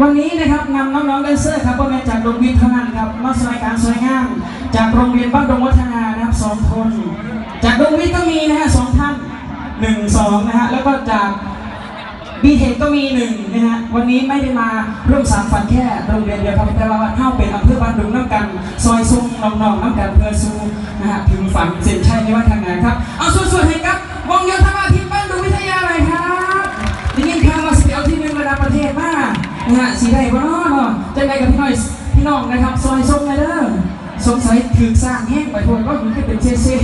วันนี้นะครับนำน้องๆแดนเซอร์ครับพ่อแม่จากโรงเรียนเท่านั้นครับมาสวยการสวยงามจากโรงเรียนบ้านดงวัฒนานะครับสองคนจากโรงเรียนก็มีนะฮะสองท่านหนึ่งสองนะฮะแล้วก็จากบีเทคก็มีหนึ่งนะฮะวันนี้ไม่ได้มาร่วมสามฝันแค่โรงเรียนเดียวครับแต่ว่าเข้าเป็นอำเภอบ้านดุงน้ำกันซอยซุ้มน้องๆน้ำกันเพื่อสู้นะฮะถึงฝันเส้นชัยในวันทางานครับเอาส่วนๆให้ บ่เนาะเจะไงกับพี่น้อยพี่น้องนะครับซอยส้มเลยเด้อสงสัยถือสร้างแห้งไปทั่วก็คือเป็นเซ่